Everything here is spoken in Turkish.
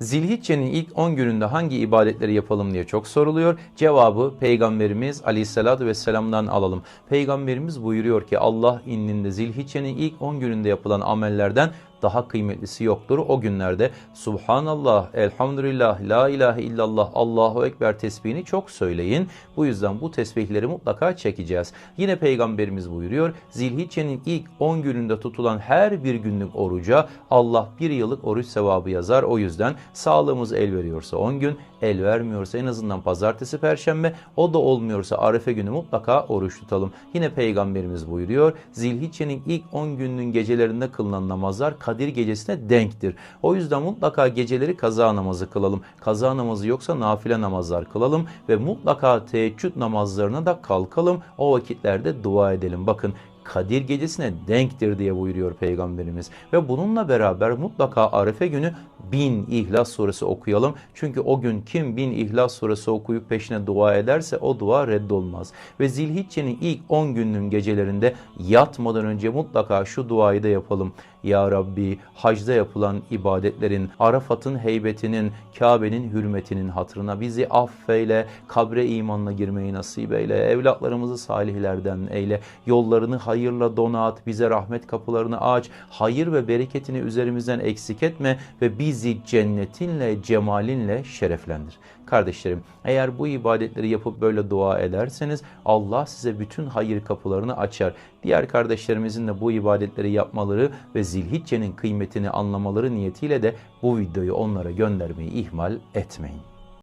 Zilhicce'nin ilk 10 gününde hangi ibadetleri yapalım diye çok soruluyor. Cevabı Peygamberimiz Aleyhisselatü Vesselam'dan alalım. Peygamberimiz buyuruyor ki Allah indinde Zilhicce'nin ilk 10 gününde yapılan amellerden daha kıymetlisi yoktur. O günlerde Subhanallah, Elhamdülillah, La ilahe illallah, Allahu Ekber tesbihini çok söyleyin. Bu yüzden bu tesbihleri mutlaka çekeceğiz. Yine Peygamberimiz buyuruyor. Zilhicce'nin ilk 10 gününde tutulan her bir günlük oruca Allah bir yıllık oruç sevabı yazar. O yüzden sağlığımız el veriyorsa 10 gün, el vermiyorsa en azından pazartesi, perşembe, o da olmuyorsa arefe günü mutlaka oruç tutalım. Yine Peygamberimiz buyuruyor. Zilhicce'nin ilk 10 gününün gecelerinde kılınan namazlar Kadir gecesine denktir. O yüzden mutlaka geceleri kaza namazı kılalım. Kaza namazı yoksa nafile namazlar kılalım ve mutlaka teheccüd namazlarına da kalkalım. O vakitlerde dua edelim. Bakın Kadir gecesine denktir diye buyuruyor Peygamberimiz. Ve bununla beraber mutlaka Arefe günü bin İhlas suresi okuyalım. Çünkü o gün kim bin İhlas suresi okuyup peşine dua ederse o dua reddolmaz. Ve Zilhicce'nin ilk 10 gününün gecelerinde yatmadan önce mutlaka şu duayı da yapalım. Ya Rabbi hacda yapılan ibadetlerin, Arafat'ın heybetinin, Kabe'nin hürmetinin hatırına bizi affeyle, kabre imanla girmeyi nasip eyle, evlatlarımızı salihlerden eyle, yollarını hayırla donat, bize rahmet kapılarını aç, hayır ve bereketini üzerimizden eksik etme ve bizi cennetinle, cemalinle şereflendir. Kardeşlerim eğer bu ibadetleri yapıp böyle dua ederseniz Allah size bütün hayır kapılarını açar. Diğer kardeşlerimizin de bu ibadetleri yapmaları ve zilhiccenin kıymetini anlamaları niyetiyle de bu videoyu onlara göndermeyi ihmal etmeyin.